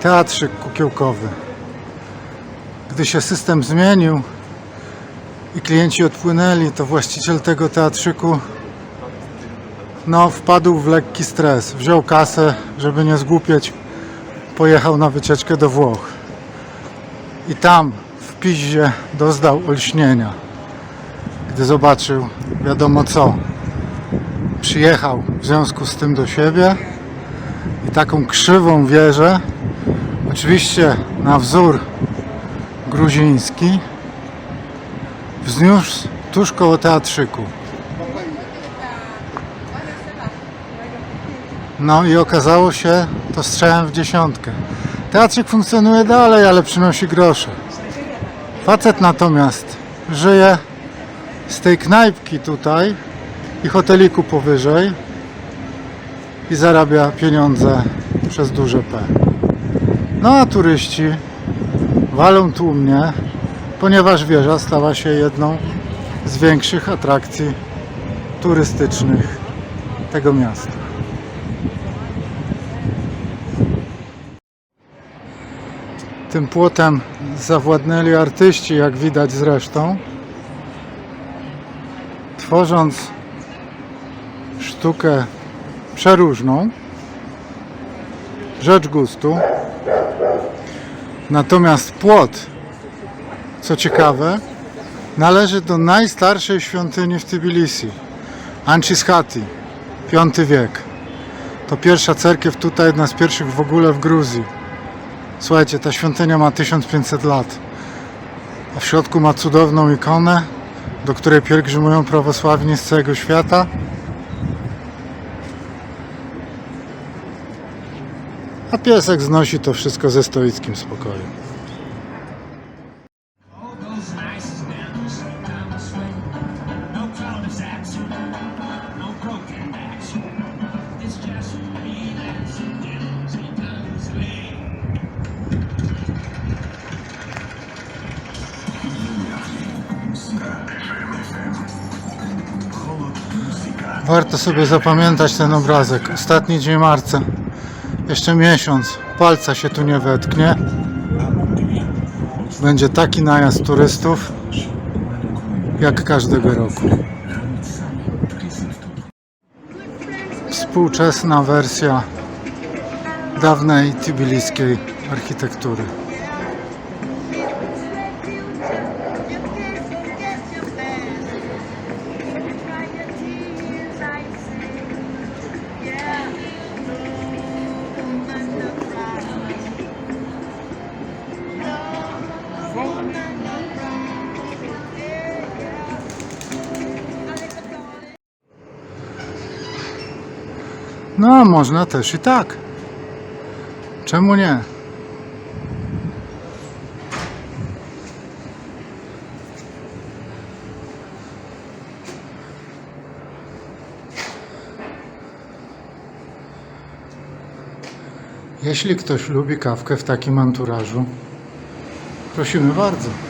teatrzyk kukiełkowy. Gdy się system zmienił i klienci odpłynęli, to właściciel tego teatrzyku no, wpadł w lekki stres. Wziął kasę, żeby nie zgłupieć, pojechał na wycieczkę do Włoch. I tam w Piździe doznał olśnienia, gdy zobaczył wiadomo co. Przyjechał w związku z tym do siebie i taką krzywą wieżę, oczywiście na wzór gruziński, wzniósł tuż koło teatrzyku. No i okazało się to strzałem w dziesiątkę. Teatrzyk funkcjonuje dalej, ale przynosi grosze. Facet natomiast żyje z tej knajpki tutaj i hoteliku powyżej i zarabia pieniądze przez duże P. No a turyści walą tłumnie, ponieważ wieża stała się jedną z większych atrakcji turystycznych tego miasta. Tym płotem zawładnęli artyści, jak widać zresztą, tworząc sztukę przeróżną, rzecz gustu. Natomiast płot, co ciekawe, należy do najstarszej świątyni w Tbilisi, Anchishati, V wiek. To pierwsza cerkiew tutaj, jedna z pierwszych w ogóle w Gruzji. Słuchajcie, ta świątynia ma 1500 lat, a w środku ma cudowną ikonę, do której pielgrzymują prawosławni z całego świata. A piesek znosi to wszystko ze stoickim spokojem. Warto sobie zapamiętać ten obrazek. Ostatni dzień marca. Jeszcze miesiąc. Palca się tu nie wetknie. Będzie taki najazd turystów jak każdego roku. Współczesna wersja dawnej tbiliskiej architektury. No, można też i tak. Czemu nie? Jeśli ktoś lubi kawkę w takim anturażu, prosimy bardzo.